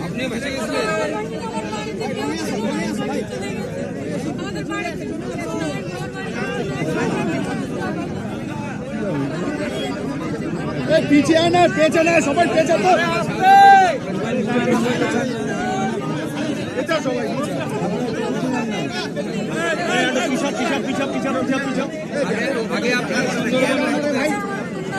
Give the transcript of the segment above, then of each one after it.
আপনি ভেসে গেছিলেন পিছিয়ে না পেছে না সবাই পেছে তো আগে আপনার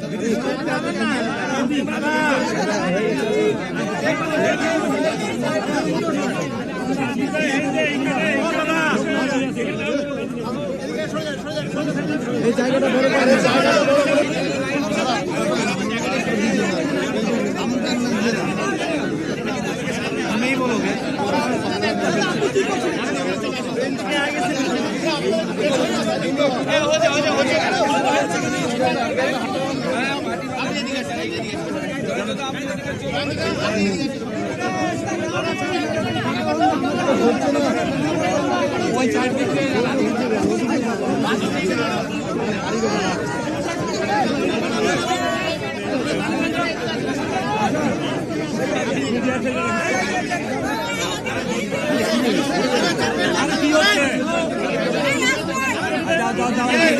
Tá সুন্দরবন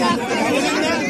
আরও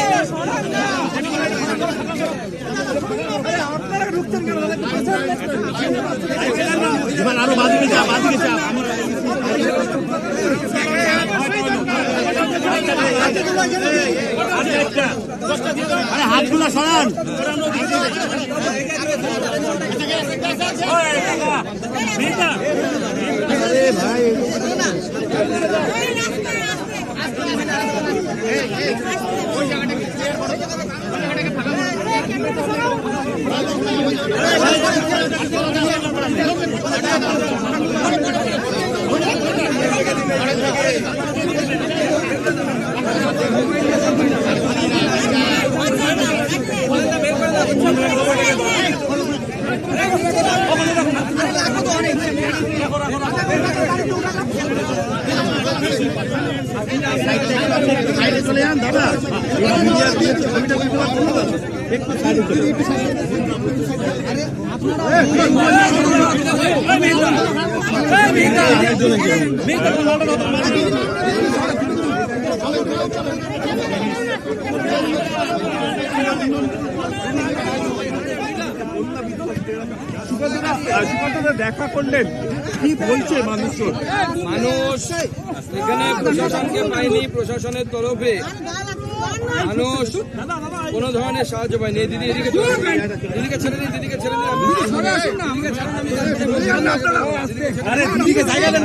হাতগুলো সরান। ভাই সাইডে চলে যান দাদা এই মিডিয়া দিয়ে ছবিটা তুলতে পারছেন না তো? একটু সাইডে চলে যান। সুকান্তদা দেখা করলেন কি বলছে মানুষজন মানুষ এখানে প্রশাসনকে পায়নি প্রশাসনের তরফে। মানুষ কোনো ধরনের সাহায্য পায়নি নেই দিদি এদিকে। দিদিকে ছেড়ে দিন দিদিকে ছেড়ে দিন। দিদিকে জায়গা দেন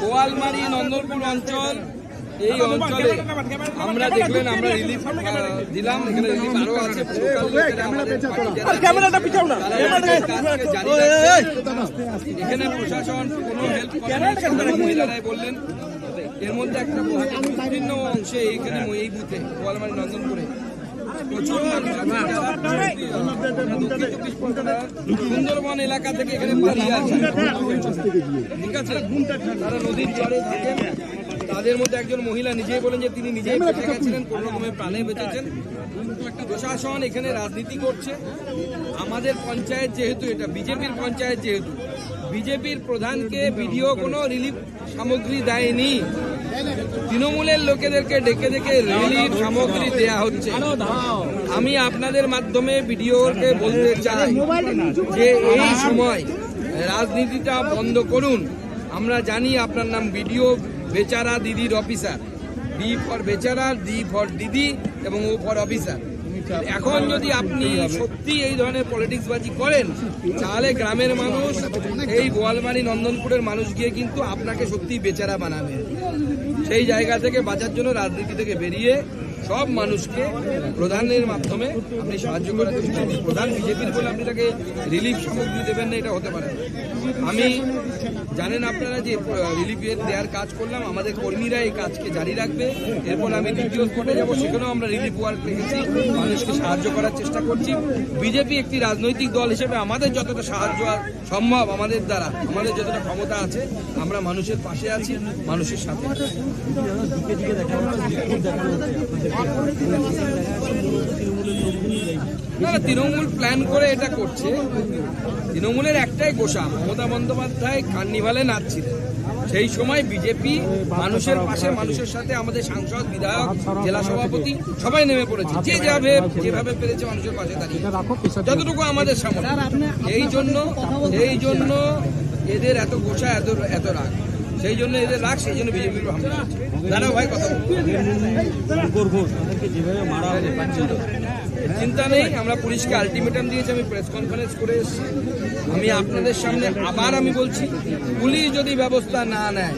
গোয়ালমারি নন্দনপুর অঞ্চল এই অঞ্চলে আমরা দেখলেন আমরা রিলিফ দিলাম। এখানে রিলিফ আরও আছে। এখানে প্রশাসন কোনো হেল্প মহিলারাই বললেন এর মধ্যে একটা বিভিন্ন অংশে এইখানে এই বুথে গোয়ালমারি নন্দনপুরে সুন্দরবন এলাকা থেকে এখানে পালিয়ে আছে ঠিক আছে? তারা নদীর চরে থাকেন তাদের মধ্যে একজন মহিলা নিজেই বলেন যে তিনি নিজেই ফেসে গেছিলেন কোনো রকমের প্রাণে বেঁচেছেন। প্রশাসন এখানে রাজনীতি করছে। আমাদের পঞ্চায়েত যেহেতু এটা বিজেপির পঞ্চায়েত যেহেতু বিজেপির প্রধানকে ভিডিও কোনো রিলিফ সামগ্রী দেয়নি। তৃণমূলের লোকেদেরকে ডেকে ডেকে রিলিফ সামগ্রী দেয়া হচ্ছে। আমি আপনাদের মাধ্যমে ভিডিওকে বলতে চাই যে এই সময় রাজনীতিটা বন্ধ করুন। আমরা জানি আপনার নাম ভিডিও বেচারা দিদির অফিসার ডি ফর বেচারা ডি ফর দিদি এবং ও ফর অফিসার এখন যদি আপনি সত্যি এই ধরনের পলিটিক্স বাজি করেন, তাহলে গ্রামের মানুষ এই গোয়ালমারি নন্দনপুরের মানুষ গিয়ে কিন্তু আপনাকে সত্যি বেচারা বানাবে। সেই জায়গা থেকে বাঁচার জন্য রাজনীতি থেকে বেরিয়ে সব মানুষকে প্রধানের মাধ্যমে আপনি সাহায্য করুন প্রধান বিজেপির বলে আপনি তাকে রিলিফ সামগ্রী দেবেন না, এটা হতে পারে আমি জানেন আপনারা যে রিলিফ দেওয়ার কাজ করলাম, আমাদের কর্মীরা এই কাজকে জারি রাখবে। এরপর আমি দ্বিতীয় স্পটে যাব, সেখানেও আমরা রিলিফ ওয়ার্ক রেখেছি মানুষকে সাহায্য করার চেষ্টা করছি। বিজেপি একটি রাজনৈতিক দল হিসেবে আমাদের যতটা সাহায্য সম্ভব আমাদের দ্বারা, আমাদের যতটা ক্ষমতা আছে, আমরা মানুষের পাশে আছি, মানুষের সাথে। না না, তৃণমূল প্ল্যান করে এটা করছে। তৃণমূলের একটাই গোসা মমতা বন্দ্যোপাধ্যায় কার্নিভালে নাচছিলেন সেই সময় বিজেপি মানুষের পাশে মানুষের সাথে আমাদের সাংসদ বিধায়ক জেলা সভাপতি সবাই নেমে পড়েছে। যে যাবে যেভাবে পেরেছে মানুষের পাশে দাঁড়িয়ে। যতটুকু আমাদের সামনে এই জন্য এই জন্য এদের এত গোসা এত এত রাগ। সেই জন্য এদের রাগ সেই জন্য বিজেপির হামলা দাঁড়াও ভাই কথা। চিন্তা নেই আমরা পুলিশকে আলটিমেটাম দিয়েছি আমি প্রেস কনফারেন্স করে এসেছি। আমি আপনাদের সামনে আবার আমি বলছি পুলিশ যদি ব্যবস্থা না নেয়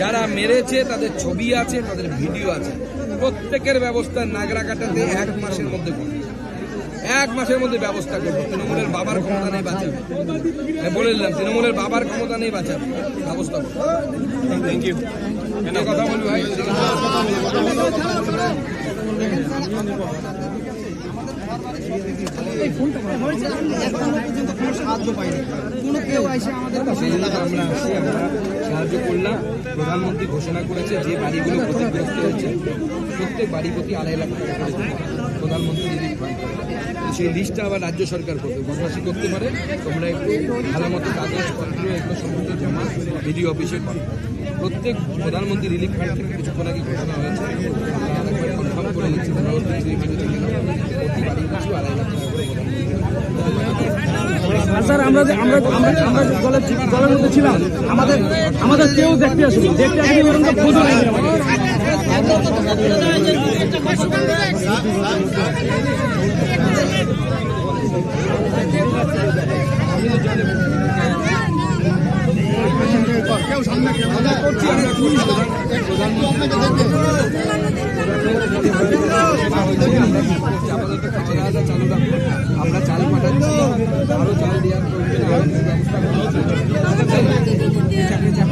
যারা মেরেছে তাদের ছবি আছে তাদের ভিডিও আছে প্রত্যেকের ব্যবস্থা নাগরা কাটাতে এক মাসের মধ্যে করবে এক মাসের মধ্যে ব্যবস্থা করব তৃণমূলের বাবার ক্ষমতা নেই বাঁচাবে আমি বলে দিলাম তৃণমূলের বাবার ক্ষমতা নেই বাঁচাবে ব্যবস্থা থ্যাংক ইউ কথা বলবি ভাই। সেই জন্য আমরা আসি আমরা সাহায্য করলাম। প্রধানমন্ত্রী ঘোষণা করেছে যে বাড়িগুলো ক্ষতিগ্রস্ত হয়েছে। প্রত্যেক বাড়ি প্রতি আড়াই লাখ টাকা করে। প্রধানমন্ত্রী সেই লিস্টটা আবার রাজ্য সরকার করবে। বদমাসি করতে পারে। তোমরা একটু ভালো মতো কাগজপত্র এগুলো সমস্ত জমা, বিডিও অফিসে প্রত্যেক প্রধানমন্ত্রী রিলিফ ফান্ড থেকে কিছুক্ষণ আগে ঘোষণা হয়েছে। করে স্যার, আমরা যে আমরা আমরা আমরা যে দলের দলের মধ্যে ছিলাম, আমাদের আমাদের কেউ দেখতে আসেনি। দেখতে আসেনি এরকম তো নেই আমাদের। Thank you.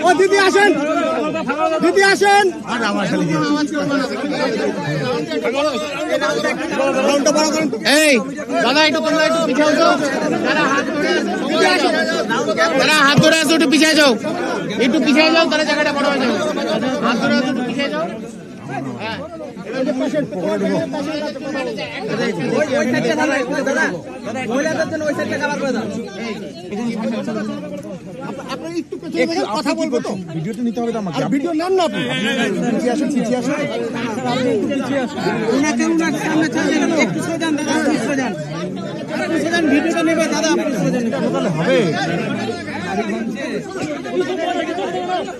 ও দিদি আসেন দিদি আসেন দাদা একটু তোমরা একটু পিছিয়ে যারা হাত যারা হাত ধরে আছো একটু পিছিয়ে যাও। একটু পিছিয়ে যাও তাহলে জায়গাটা বড় হয়ে যাবে। হাত ধরে আছো একটু পিছিয়ে যাও। হ্যাঁ কথা বলব তো ভিডিওটা নিতে হবে আমাকে। ভিডিও নেন না আপনি। আসেন আসেন।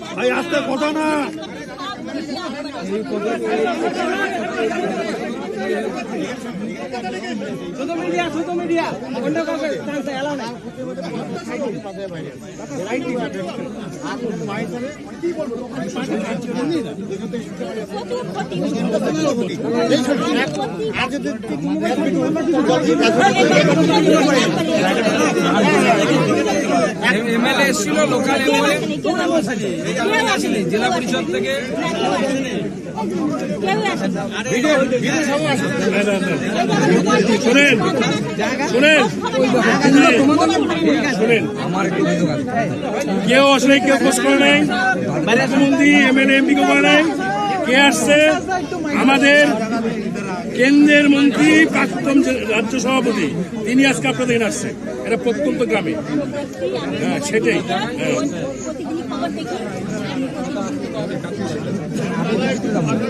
ভাই আসতে কথা না। ছোট মিডিয়া ছোট মিডিয়া অন্য কাউকে এমএলএ এসেছিল লোকাল এমএলএ জেলা পরিষদ থেকে কেউ আসলে কেউ করে এমপি কেউ কে আসছে আমাদের কেন্দ্রের মন্ত্রী প্রাক্তন রাজ্য সভাপতি তিনি আজকে আপনাদের এখানে আসছে এটা প্রত্যন্ত গ্রামে হ্যাঁ সেটাই হ্যাঁ আছে।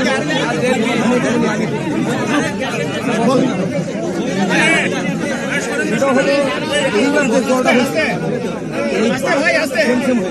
পিছিয়ে আসুন। একবার এমসে, এমসে।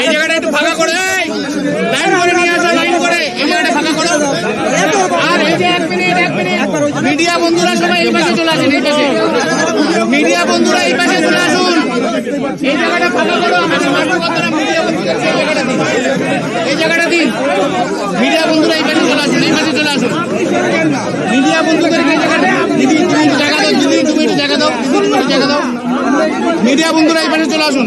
এই জায়গাটা একটু ফাঁকা করে লাইন করে নিয়ে করে এই আর মিডিয়া বন্ধুরা সবাই এই পাশে চলে আসেন, এই পাশে। মিডিয়া বন্ধুরা এই চলে আসুন। এই জায়গাটা ফাঁকা করো বন্ধুরা এই চলে আসুন, এই পাশে চলে আসুন। মিডিয়া বন্ধুদের জায়গা দাও, দিদি, তুমি জায়গা দাও, দিদি জায়গা দাও। মিডিয়া বন্ধুরা এই পাশে চলে আসুন।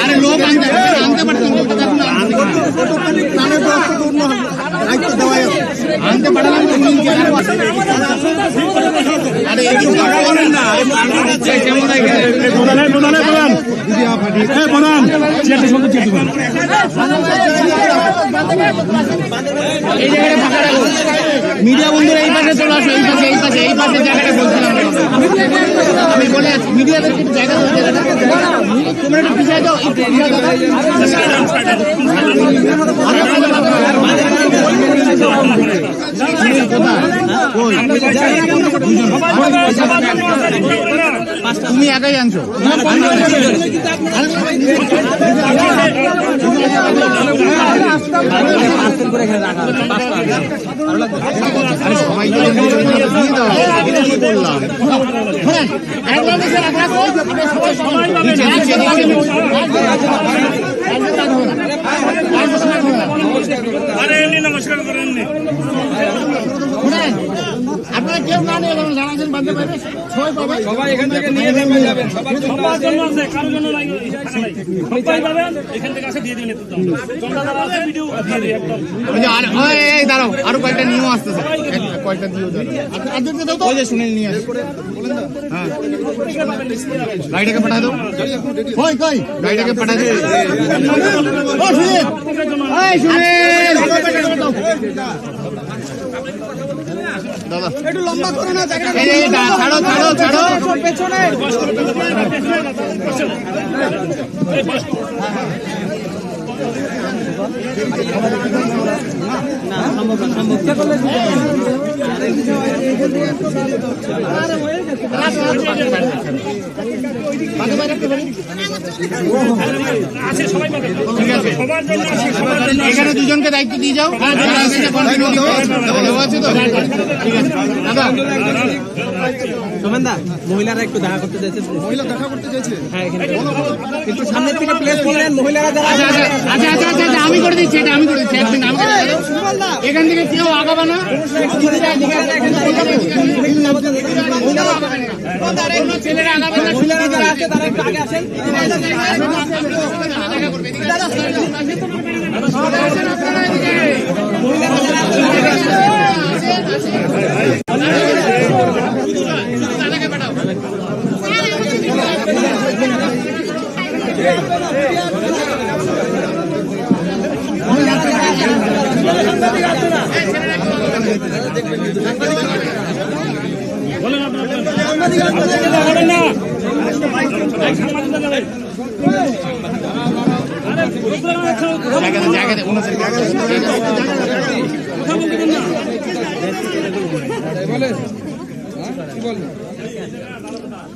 আরে আনতে আনতে মিডিয়া বন্ধুরা, এই পাশে চলে আসো, এই পাশে এই পাশে এই পাশে জায়গাটা বলছিলাম আমি বলে আছি মিডিয়াদেরকে জায়গা তোমরা একটু পিছিয়ে যাও একটু পিছিয়ে যাও তুমি একাই আনছো? আরে সবাই তো দিয়ে দাও এটা কি বললাম শোনেন, একবার নিচে রাখ, রাখো। নিচে, নিচে, নিচে, নিচে। একদম রাখো না। একদম রাখো না। আরে এমনি নমস্কার করেন নি। শোনেন, আপনারা কেউ না নিয়ে যাবেন জানাচ্ছেন বাঁধতে পারবে ছয় পাবে সবাই এখান থেকে নিয়ে যাবেন সবার জন্য আছে। কারোর জন্য নাই সবাই যাবেন এখান থেকে আসে দিয়ে দিবেন একটু দাম যারা আছে ভিডিও দিয়ে দিই একদম। আর এই দাঁড়াও আরও কয়েকটা নিয়ম আসতেছে। কয়েকটা দিও দাঁড়াও। আর- আর দাও তো। ওই যে সুনীল নিয়ে আসে। হ্যাঁ। গাড়িটাকে পাঠা দাও। কই কই? গাড়িটাকে পাঠা দাও। ও সুনীল এই সুনীল দাদা একটু লম্বা করে না ছাড়ো ছাড়ো ছাড়ো। পেছনে পাবে ঠিক এখানে দুজনকে দায়িত্ব দিয়ে যাও। যারা আছে যে continue দিতে হবে। দেওয়া আছে তো? ঠিক আছে। দাদা। সোমেনদা মহিলারা একটু দেখা করতে চাইছে। মহিলা দেখা করতে চাইছে? হ্যাঁ এখানে। একটু সামনের থেকে প্লেস করলেন মহিলারা যারা আচ্ছা আচ্ছা আচ্ছা আচ্ছা আচ্ছা আচ্ছা, আমি করে দিচ্ছি এটা আমি করে দিচ্ছি একদিন আমি এখান থেকে কেউ আগাবা না। ছেলেরা আগাবে না। মহিলারা যারা আছে তারা একটু আগে আসেন। বলেন আপনারা বলেন না এক সাংবাদিকরা যাবে আরে বুঝতে না জায়গাতে জায়গাতে উনাদের জায়গাতে কথা বলতে দেন না তাই বলেন হ্যাঁ কি বলেন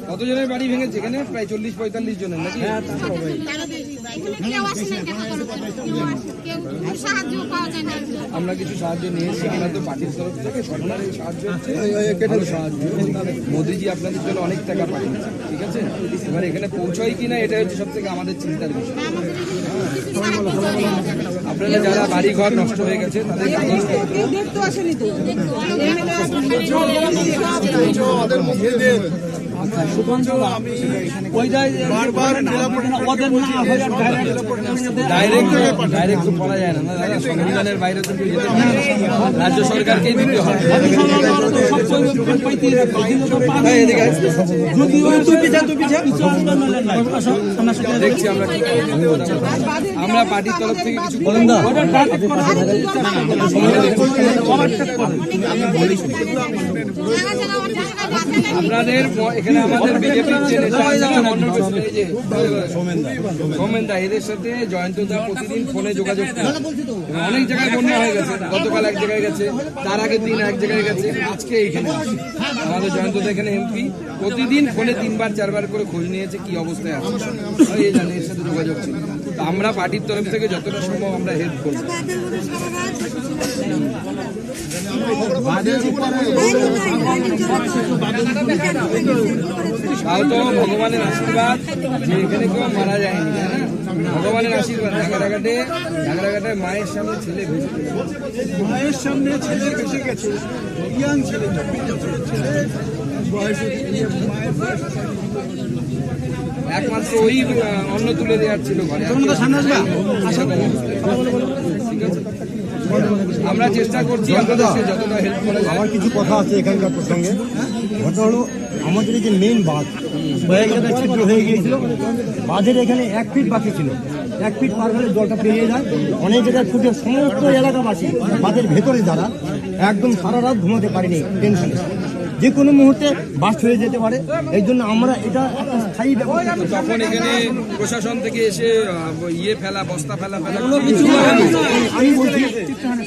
কতজনের বাড়ি ভেঙেছে এখানে প্রায় চল্লিশ পঁয়তাল্লিশ জনের নাকি আমরা কিছু সাহায্য নিয়েছি আমরা তো পার্টির তরফ থেকে সরকারের সাহায্য সাহায্য মোদিজি আপনাদের জন্য অনেক টাকা পাঠিয়েছে ঠিক আছে এবার এখানে পৌঁছয় কিনা এটা হচ্ছে সব থেকে আমাদের চিন্তার বিষয় আপনারা যারা বাড়ি ঘর নষ্ট হয়ে গেছে তাদের তো? সংবিধানের বাইরে। রাজ্য সরকারকে দিতে হয় এদিকে। দেখছি আমরা কি আমরা পার্টির তরফ থেকে কিছু আপনাদের এখানে আমাদের বিজেপির যে নেতা এদের সাথে জয়ন্ত দা প্রতিদিন ফোনে যোগাযোগ অনেক জায়গায় বন্যা হয়ে গেছে। গতকাল এক জায়গায় গেছে তার আগের দিন এক জায়গায় গেছে আজকে এইখানে আমাদের জয়ন্ত দা এখানে এমপি প্রতিদিন ফোনে তিনবার চারবার করে খোঁজ নিয়েছে কি অবস্থায় আছে। সাথে যোগাযোগ ছিল। আমরা পার্টির তরফ থেকে যতটা সম্ভব আমরা হেল্প করব। তো ভগবানের আশীর্বাদ, যে এখানে কেউ মারা যায়নি? ভগবানের আশীর্বাদ। ঢাকাঘাটে ঢাকাঘাটে মায়ের সামনে ছেলে ভেসে। মায়ের সামনে ছেলে বেঁচে গেছে। ইয়াং ছেলে চব্বিশ বছরের ছেলে। মায়ের বয়স একমাত্র ওই অন্ন তুলে দেওয়ার ছিল ঘরে। আমরা চেষ্টা করছি যতটা হেল্প করা আমার কিছু কথা আছে এখানকার প্রসঙ্গে। ঘটনা হলো আমাদের যে মেইন বাঁধ কয়েক জায়গায় ছিদ্র হয়ে গিয়েছিল। বাঁধের এখানে এক ফিট বাকি ছিল। এক ফিট পার হলে জলটা পেরিয়ে যায়। অনেক জায়গায় ফুটে সমস্ত এলাকাবাসী বাঁধের ভেতরে যারা একদম সারা রাত ঘুমাতে পারিনি টেনশনে। যে কোনো মুহূর্তে বাস হয়ে যেতে পারে। এই জন্য আমরা এটা একটা স্থায়ী ব্যবস্থা তখন এখানে প্রশাসন থেকে এসে ইয়ে ফেলা বস্তা ফেলা ফেলা কিছু আমি বলছি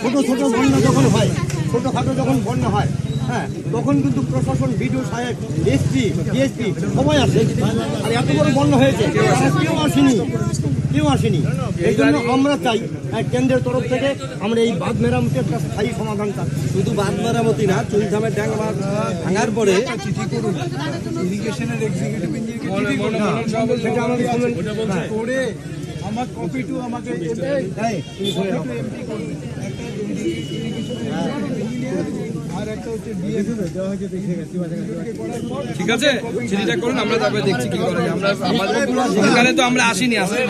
ছোট ছোট বন্যা যখন হয় ছোটখাটো যখন বন্যা হয় হ্যাঁ তখন কিন্তু প্রশাসন বিডিও সাহেব এসপি ডিএসপি সবাই আসে। আর এত বড় বন্যা হয়েছে। কেউ আসেনি। কেউ আসেনি। এই জন্য আমরা চাই আহ, কেন্দ্রের তরফ থেকে আমরা এই বাঁধ মেরামতের একটা স্থায়ী সমাধান চাই। শুধু বাঁধ মেরামতি না চুলধামের ড্যাং ভাঙার পরে ইরিগেশনের এক্সিকিউটিভ ইঞ্জিনিয়ারকে মনে সভাপতি সেটা আমাকে বললেন করে আমার কপি টু আমাকে বলে দাও। একটা একটা হচ্ছে ঠিক আছে? চিঠিটা করুন আমরা তারপরে দেখছি কি করা আমরা আমাদের তো আমরা আসিনি আসলে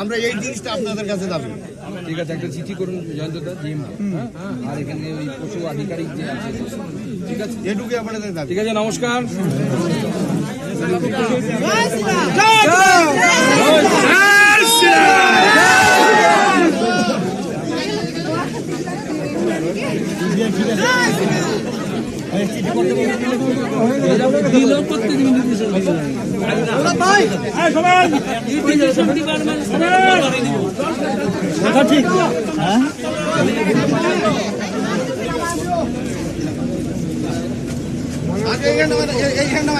আমরা এই জিনিসটা আপনাদের কাছে দাবি। ঠিক আছে একটা চিঠি করুন জয়ন্তদা জিএম আর এখানে ওই পশু আধিকারিক যে আছে ঠিক আছে? এটুকুই আপনাদের ঠিক আছে নমস্কার। ঠিক হ্যাঁ এইখানটা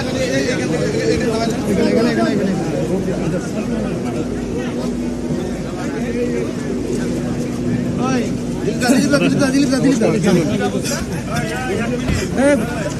দিলীপ দা দিলীপ দা দিলীপ দা দিলীপ দা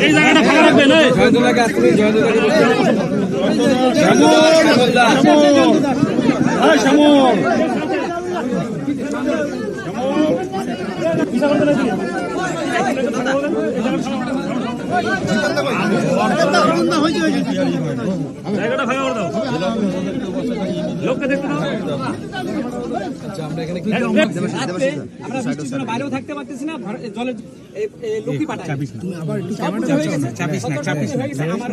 এই জায়গাটা ফাঁকা রাখবেন। জায়গাটা ফাঁকা করে দাও লোককে দেখতে দাও আমরা এখানে কি আমরা বাইরেও থাকতে পারতেছি না জলের হয়ে গেছে। হয়ে গেছে আমার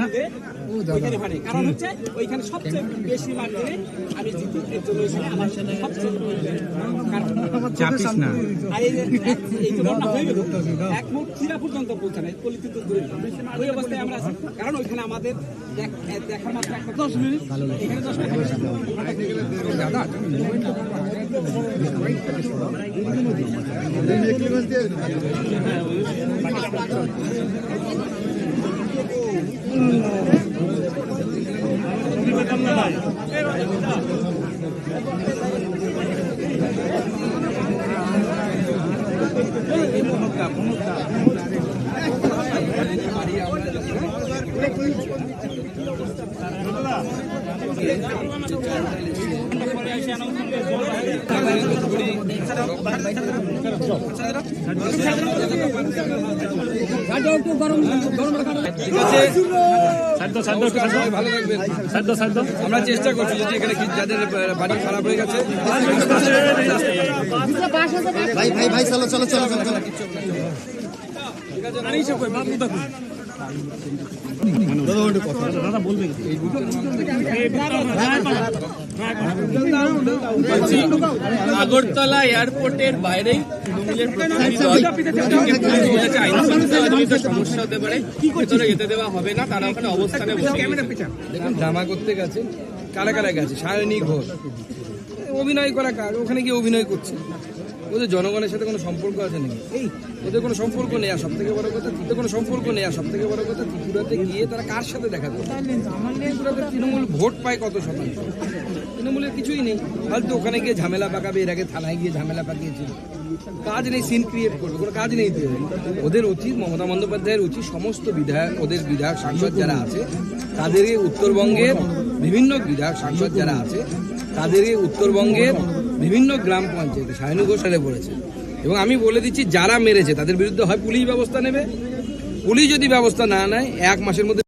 ওইখানে। কারণ হচ্ছে ওইখানে সবচেয়ে বেশি মার্জিনে আমি জিতি জন্য এখানে আমার সবচেয়ে কারণ- আর এই এই যে বন্যা হয়ে গেল, এক মুখ চিরা পর্যন্ত পলিথিন তো দূরে ওই অবস্থায় আমরা কারণ ওইখানে আমাদের দেখার মাত্র একটা দশ মিনিট। এখানে দশ মিনিট। ঠিক আছে সবাই ভালো থাকবেন আমরা চেষ্টা করছি যদি এখানে যাদের বাড়ি খারাপ হয়ে গেছে ভাই ভাই ভাই, চলো চলো চলো চলো চলো। আগরতলা এয়ারপোর্টের বাইরেই শৃঙ্খলাজনিত সমস্যা হতে পারে ভেতরে যেতে দেওয়া হবে না তারা ওখানে অবস্থানে বসে দেখুন ড্রামা করতে গেছে কারা কারা গেছে? সায়নী ঘোষ। অভিনয় করা কার? ওখানে গিয়ে অভিনয় করছে। ওদের জনগণের সাথে কোনো সম্পর্ক আছে নাকি? এই, ওদের কোনো সম্পর্ক নেই আর সব থেকে বড় কথা, ওদের কোনো সম্পর্ক নেই আর সব থেকে বড় কথা, ত্রিপুরাতে গিয়ে তারা কার সাথে দেখা করে ত্রিপুরাতে তৃণমূল ভোট পায় কত শতাংশ? তৃণমূলের কিছুই নেই। হয়তো ওখানে গিয়ে ঝামেলা পাকাবে, এর আগে থানায় গিয়ে ঝামেলা পাকিয়েছিল। কাজ নেই সিন ক্রিয়েট করবে, কোনো কাজ নেই ওদের উচিত, মমতা বন্দ্যোপাধ্যায়ের উচিত সমস্ত বিধায়ক, ওদের বিধায়ক সাংসদ যারা আছে তাদেরকে উত্তরবঙ্গের বিভিন্ন বিধায়ক সাংসদ যারা আছে তাদেরকে উত্তরবঙ্গের বিভিন্ন গ্রাম পঞ্চায়েতে সায়নু ঘোষালে পড়েছে এবং আমি বলে দিচ্ছি, যারা মেরেছে, তাদের বিরুদ্ধে হয় পুলিশ ব্যবস্থা নেবে। পুলিশ যদি ব্যবস্থা না নেয়, এক মাসের মধ্যে